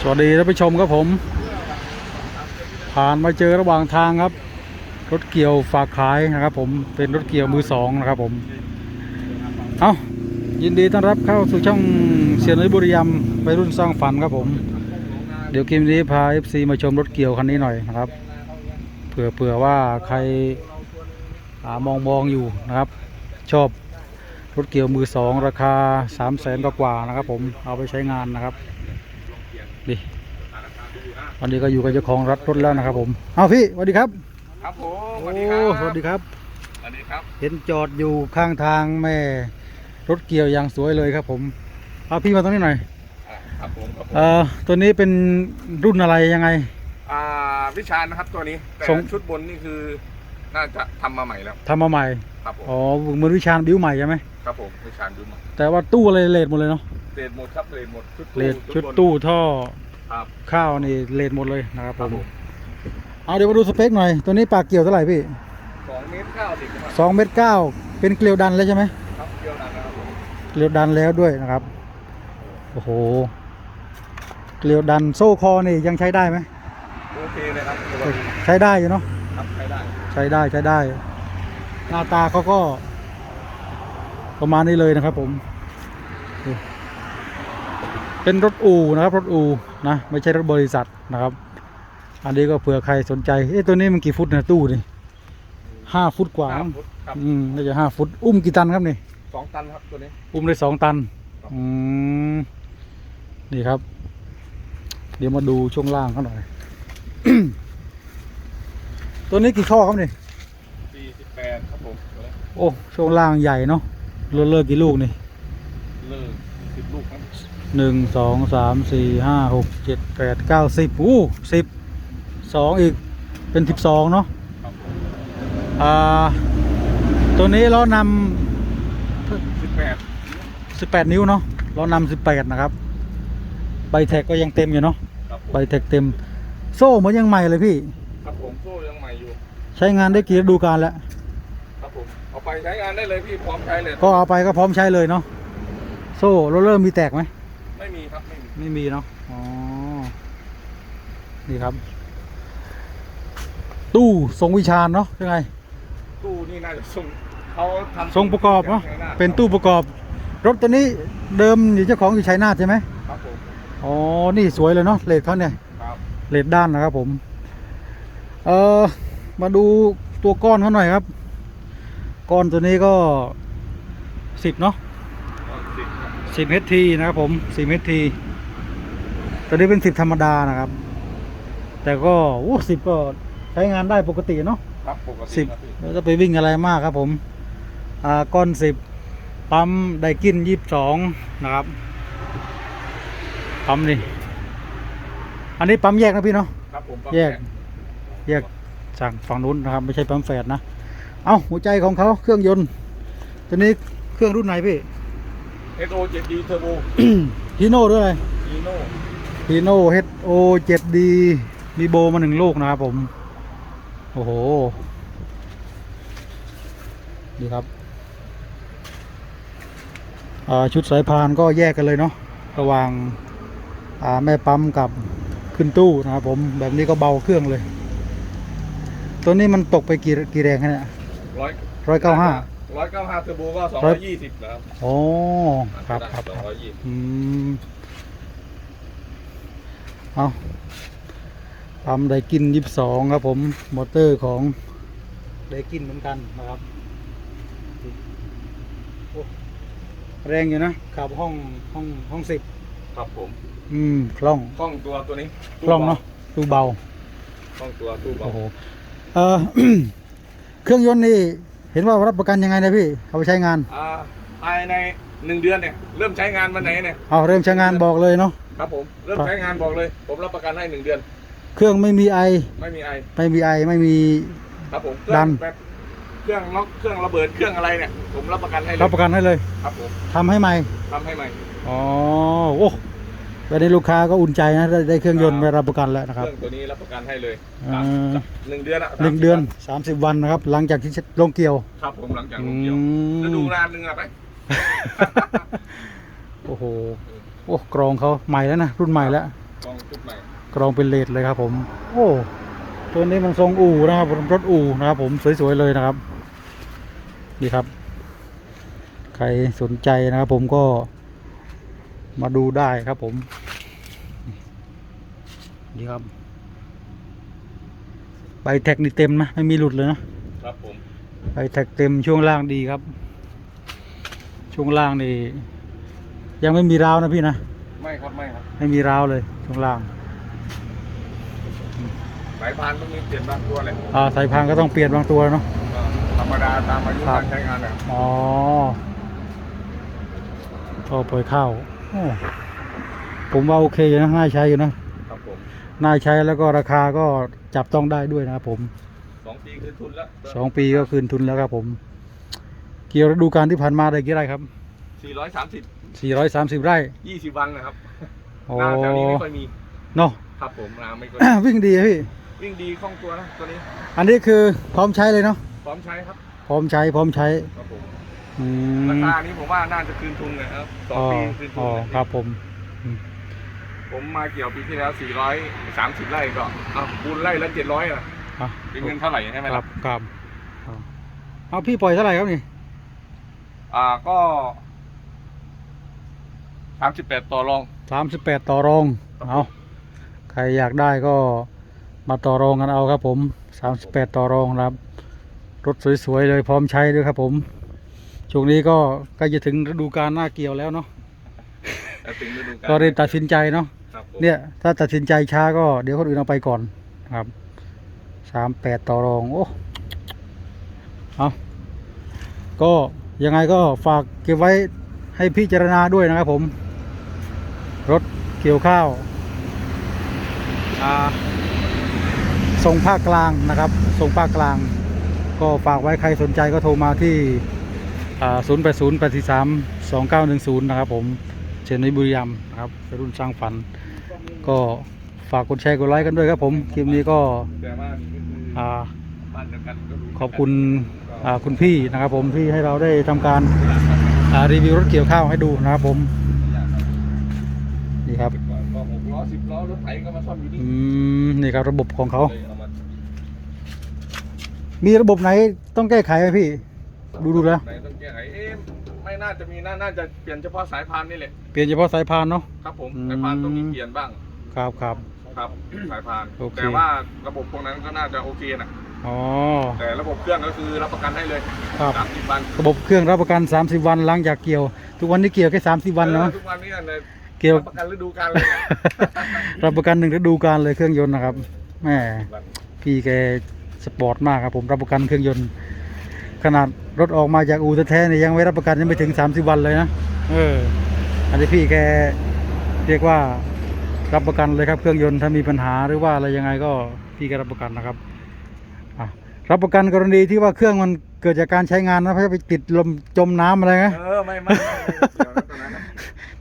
สวัสดีท่านผู้ชมครับผม ผ่านมาเจอระหว่างทางครับ รถเกี่ยวฝากขายนะครับ ผมเป็นรถเกี่ยวมือสองนะครับผมเอายินดีต้อนรับเข้าสู่ช่องเสียนริบุรียมไปรุ่นสร้างฝันครับผม เดี๋ยวคลิปนี้พา FC มาชมรถเกี่ยวคันนี้หน่อยนะครับเผื่อเผื่อว่าใครามองมองอยู่นะครับ ชอบรถเกี่ยวมือสองราคา3 0 0แสนกว่าๆนะครับผมเอาไปใช้งานนะครับ ดิวันนี้ก็อยู่กับเจ้าของรถรถแล้วนะครับ ผมเอาพี่สวัสดีครับ ครับผมสโอ้วัสดีครับสวัสดีครับสวัสดีครับ เห็นจอดอยู่ข้างทางแม่รถเกี่ยวอย่างสวยเลยครับ ผมเอาพี่มาตรงนี้หน่อยอ่าครับผมครับผมเอ่อตัวนี้เป็นรุ่นอะไรยังไง อ่าวิชานะครับตัวนี้แต่ส่งชุดบนนี่คือน่าจะทำมาใหม่แล้วทำมาใหม่ครับผมอ๋อเหมือนวิชาญบิ้วใหม่ใช่ไหมครับผมวิชาดูใหม่แต่ว่าตู้อะไรเลดหมดเลยเนาะ เลดหมดครับเลดหมดชุดเลดชุดบนตู้ท่อครับ ข้าวนี่เลดหมดเลยนะครับคผรับมผมเอาเดี๋ยวมาดูสเปคหน่อย ตัวนี้ปากเกี่ยวเท่าไหร่พี่สองเมตรเก้าสิบครับสองเมตรเก้าเป็นเกลียวดันแล้วใช่ไหมครับเกี่ยวนั้นนะครับผมเกลียวดันแล้วด้วยนะครับโอ้โหเกลียวดันโซ่คอนี่ยังใช้ได้ไหมโอเคเลยครับตัวนี้ใช้ได้อยู่เนาะครับใช้ได้ใช้ได้ใช้ได้ หน้าตาเขาก็ ประมาณนี้เลยนะครับผมนี่ เป็นรถอู่นะครับรถอู่นะไม่ใช่รถบริษัทนะครับ อันนี้ก็เผื่อใครสนใจเอ๊ะตัวนี้มันกี่ฟุตนะตู้นี่ห้าฟุตกว่าห้ามั้งฟุตครับอืมน่าจะห้าฟุต อุ้มกี่ตันครับนี่สองตันครับตัวนี้ อุ้มได้สองตันครับอืมนี่ครับ เดี๋ยวมาดูช่วงล่างเขาหน่อย ตัวนี้กี่ข้อครับนี่สี่สิบแปดครับผมตัวนี้โอ้ช่วงล่างใหญ่เนาะเลอะเลอะกี่ลูกนี่เลิกสิบลูกครับ หนึ่งสองสามสี่ห้าหกเจ็ดแปดเก้าสิบอู้สิบสองอีกเป็นสิบสองเนาะครับผมอ่าตัวนี้ล้อนสิบแปดำสิบแปดนิ้วเนาะล้อนำสิบแปดนะครับ ใบแท็กก็ยังเต็มอยู่เนาะครับผมใบแท็กเต็ม โซ่เหมือนยังใหม่เลยพี่ ครับผมโซ่ยังใหม่อยู่ ใช้งานได้กี่ฤดูกาลแล้วครับผมเอาไปใช้งานได้เลยพี่พร้อมใช้เลย ก็เอาไปก็พร้อมใช้เลยเนาะโซ่โรลเลอร์มีแตกไหม ไม่มีครับไม่มีไม่มีเนาะอ๋อนี่ครับ ตู้ทรงวิชาญเนาะยังไง ตู้นี่น่าจะส่งเขาทำทรงประกอบเนาะใช้หเป็นตู้ประกอบ รถตัวนี้เดิมอยู่เจ้าของอยู่ชัยนาทใช่ไหมครับผมอ๋อนี่สวยเลยเนาะเลดเขาเนี่ยครับเลดด้านนะครับผมเออมาดูตัวก้อนเขาหน่อยครับ ก้อนตัวนี้ก็สิบเนาะ สิบเม10 HT นะครับผม10เมตรทีตอนนี้เป็นสิบธรรมดานะครับ แต่ก็อู้สิบก็ใช้งานได้ปกติเนาะครับปกติสิบครับะแล้วก็ไปวิ่งอะไรมากครับผมอ่าก้อนสิบปั๊มไดกินยี่สิบสองนะครับปั๊มนี่อันนี้ปั๊มแยกนะพี่เนาะ ครับผมแยก แยกจากฝั่งนู้นนะครับ ไม่ใช่ปั๊มแฝดนะ เอาหัวใจของเขาเครื่องยนต์ตอนนี้เครื่องรุ่นไหนพี่ เอสโอเจ็ดดีเทอร์โบฮีโน่ด้วยอะไรอีโน่ฮีโน่ HO 7D มีโบมาหนึ่งลูกนะครับผม โอ้โห ดีครับ อ่า ชุดสายพานก็แยกกันเลยเนาะ ระหว่าง อ่า แม่ปั๊มกับขึ้นตู้นะครับผม แบบนี้ก็เบาเครื่องเลย ตัวนี้มันตกไปกี่กี่แรงคะเนี่ยร้อยร้อยเก้าห้า ร้อยเก้าห้าเทอร์โบก็สองร้ร้ออยยยี่สิบนะครับโอ้ครับครับสองร้อยยี่สิบอืมเอาปั๊มไดกินยี่สิบสองครับผม มอเตอร์ของไดกินเหมือนกันนะครับโอ้แรงอยู่นะขับ ห้องห้องห้องสิบครับผม อืมคล่องกล้องตัวตัวนี้คล่องเนาะตู้เบากล้องตัวตู้เบาโอ้โหเออเครื่องยนต์นี่ เห็นว่ารับประกันยังไงนะพี่เอาไปใช้งานอ่าภายในหนึ่งเดือนเนี่ยเริ่มใช้งานวันไหนเนี่ยเอาเริ่มใช้งานบอกเลยเนาะครับผมเริ่มใช้งานบอกเลย ผมรับประกันให้หนึ่งเดือน เครื่องไม่มีไอไม่มีไอไม่มีไอไม่มีครับผมเครื่ดัองนแบบเครื่องล็อกเครื่องระเบิดเครื่องอะไรเนี่ยผมรับประกันให้เลยรับประกันให้เลย ครับผมทำให้ใหม่ทำให้ใหม่อ๋อโอ้ วันนี้ลูกค้าก็อุ่นใจนะได้ได้เครื่องยนต์ไปรับประกันแล้วนะเคครับรื่องตัวนี้รับประกันให้เลยอ่า สามหนึ่งเดือนอะหนึ่งเดือนสามสิบวันนะครับ หลังจากที่ลงเกี่ยว ครับผมหลังจากอืลงเกี่ยวมฤดูงานหนึ่งอะไปโอ้โหโอ้กรองเขาใหม่แล้วนะรุ่นใหม่แล้ว กองชุดใหม่ กรองเป็นเลดเลยครับผม โอ้ตัวนี้มันทรงอู่นะครับรถอู่นะครับผมสวยๆเลยนะครับนี่ครับ ใครสนใจนะครับผมก็ มาดูได้ครับผม นี่ครับใบแท็กนี่เต็มนะไม่มีหลุดเลยนะครับผมใบแท็กเต็มช่วงล่างดีครับ ช่วงล่างนี่ยังไม่มีราวนะพี่นะไม่ครับไม่ครับไม่มีราวเลยช่วงล่างสายพานต้องมีเปลี่ยนบางตัวเลยอ่าสายพานก็ต้องเปลี่ยนบางตัวเนาะก็ธรรมดาตามอายุครับการใช้งานนะครับอ๋อพอปล่อยเข้าโอ้ ผมว่าโอเคอยู่นะน่าใช้อยู่นะครับผมน่าใช้แล้วก็ราคาก็จับต้องได้ด้วยนะครับผมสองปีคืนทุนแล้วสองปีก็คืนทุนแล้วครับผม เกี่ยวฤดูกาลที่ผ่านมาได้กี่ไร่ครับสี่ร้อยสามสิบ430ไร่ยี่สิบวันนะครับโอ้นาแถวนี้ไม่ค่อยมีเนาะครับผมนาไม่ค่อยวิ่งดีอะพี่วิ่งดีคล่องตัวนะตัวนี้ อันนี้คือพร้อมใช้เลยเนาะพร้อมใช้ครับ พร้อมใช้พร้อมใช้ครับผม อืรามคานี้ผมว่าน่าจะคืนทุนนะครับสองอ๋อปีคืนทุอ๋อนครับผมอืมผมมาเกี่ยวปีที่แล้วสี่ร้อยสามสิบไร่ก็เอาคูณไร่ละเจ็ดร้อยอะอะเป็นเงินเท่าไหร่ใช่ไหมคครัรับบครับครับเอาพี่ปล่อยเท่าไหร่ครับนี่อ่าก็สามสิบแปดต่อรองสามสิบแปดต่อรองเอาใครอยากได้ก็มาต่อรองกันเอาครับผมสามสิบแปดต่อรองนะครับรถสวยๆเลยพร้อมใช้ด้วยครับผม ช่วงนี้ก็ใกล้จะถึงฤดูกาลหน้าเกี่ยวแล้วเนาะแต่ถึงฤดูกาลก็เรียนตัดสินใจเนาะครับผมเนี่ยถ้าตัดสินใจช้าก็เดี๋ยวคนอื่นเอาไปก่อนครับสามแปดต่อรองโอ้เอาก็ยังไงก็ฝากเก็บไว้ให้พิจารณาด้วยนะครับผม รถเกี่ยวข้าวอ่าส่งภาคกลางนะครับส่งภาคกลาง ก็ฝากไว้ใครสนใจก็โทรมาที่ ศูนย์แปดศูนย์แปดสี่สามสองเก้าหนึ่งศูนย์นะครับผมเชนนิบุรีรัมย์นะครับเป็นรุ่นสร้างฝัน ก็ฝากกดแชร์กดไลค์กันด้วยครับผม คลิปนี้ก็ขอบคุณคุณพี่นะครับผมที่ให้เราได้ทำการรีวิวรถเกี่ยวข้าวให้ดูนะครับผม นี่ครับรถไถก็มาซ่อมอยู่นี่ครับระบบของเขา มีระบบไหนต้องแก้ไขไหมพี่ ดูดูแล้วไหนต้องแก้ไขเอ๊ะไม่น่าจะมีน่าน่าจะเปลี่ยนเฉพาะสายพานนี่แหละเปลี่ยนเฉพาะสายพานเนาะครับผมอืมสายพานต้องมีเปลี่ยนบ้างครับครับ ครับสายพานโอเค แต่ว่าระบบพวกนั้นก็น่าจะโอเคนะอ๋อ แต่ระบบเครื่องก็คือรับประกันให้เลยครับ สามสิบวันระบบเครื่องรับประกัน 30 วันหลังจากเกี่ยว ทุกวันนี้เกี่ยวแค่30 วันเนาะทุกวันนี้เนี่ยเกี่ยว รับประกันฤดูกาลเลยเนี่ยรับประกันหนึ่งฤดูกาลเลยเครื่องยนต์นะครับแหม่วันพี่แกสปอร์ตมากครับผมรับประกันเครื่องยนต์ ขนาด รถออกมาจากอู่แท้ๆเนี่ยยังไม่รับประกันยังไม่ถึง 30 วันเลยนะเอออันนี้พี่แกเรียกว่ารับประกันเลยครับ เครื่องยนต์ถ้ามีปัญหาหรือว่าอะไรยังไงก็พี่ก็รับประกันนะครับอะรับประกันกรณีที่ว่าเครื่องมันเกิดจากการใช้งานนะไม่ใช่ไปติดลมจมน้ำอะไรนะเออไม่ไม่ไม่ไม่เกี่ยวนะตรงนั้นนะ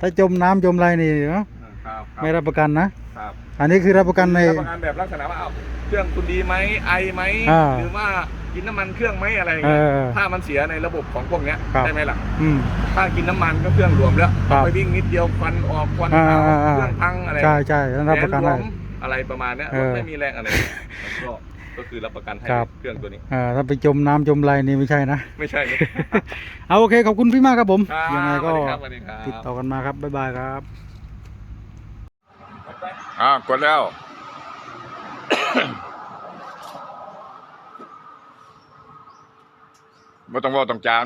ถ้าจมน้ำจมอะไรนี่เนอะครับไม่รับประกันนะ ครับอันนี้คือรับประกันใน รับประกันแบบลักษณะว่าเอาเครื่องคุณดีไหมไอไหมอ่าหรือว่ากินน้ำมันเครื่องไหมอะไรอย่างเอเงี้ยอถ้ามันเสียในระบบของพวกเนี้ยครับ ได้ไหมล่ะ อืม ถ้ากินน้ำมันก็เครื่องรวมแล้วครับไปวิ่งนิดเดียวควันออกควันอ่าขาวอ่าอ่า เครื่องพังอะไรใช่ใช่ต้องรับประกันแหได้ลมอะไรประมาณเนี้ยเอรถอไม่มีแรงอะไรก็ก็คือรับประกันให้ครับ เครื่องตัวนี้อ่าถ้าไปจมน้ำจมอะไรนี่ไม่ใช่นะ ไม่ใช่เลยเอาโอเค ขอบคุณพี่มากครับผม ครับยังไงก็สวัสดีครับสวัสดีครับ ติดต่อกันมาครับ บ๊ายบายครับ อ่ากดแล้วไม่ต้องว่าต้องจาน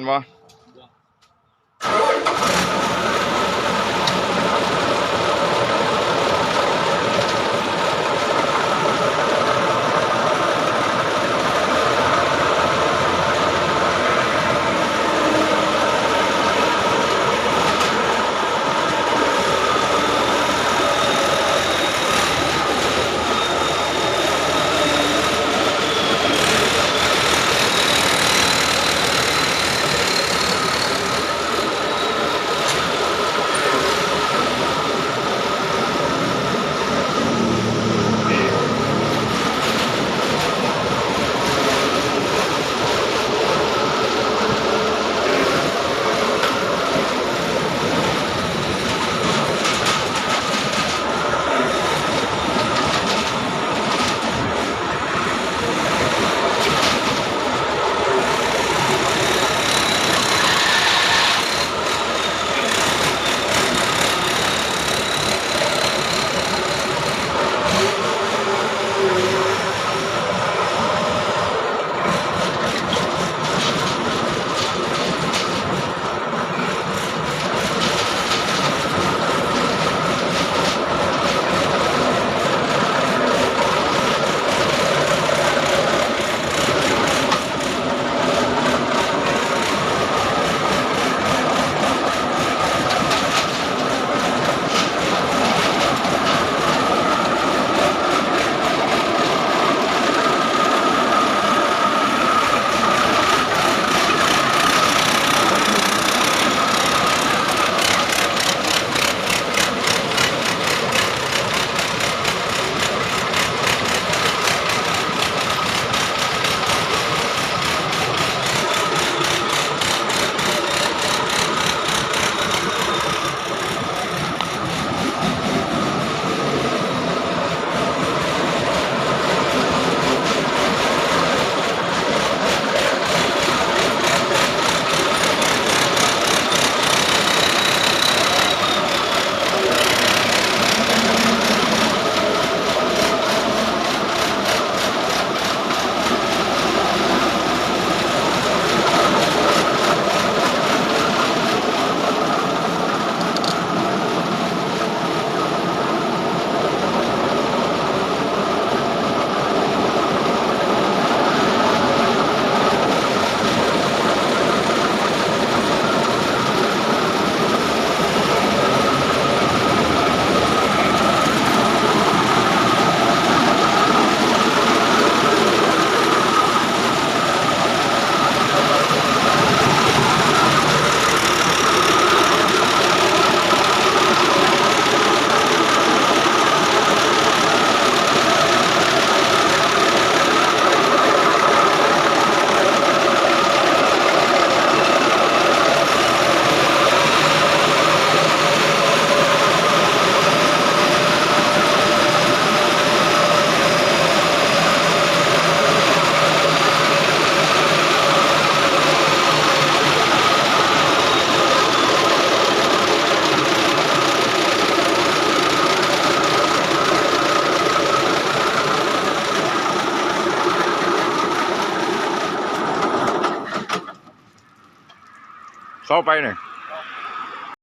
วะไปเนี่ย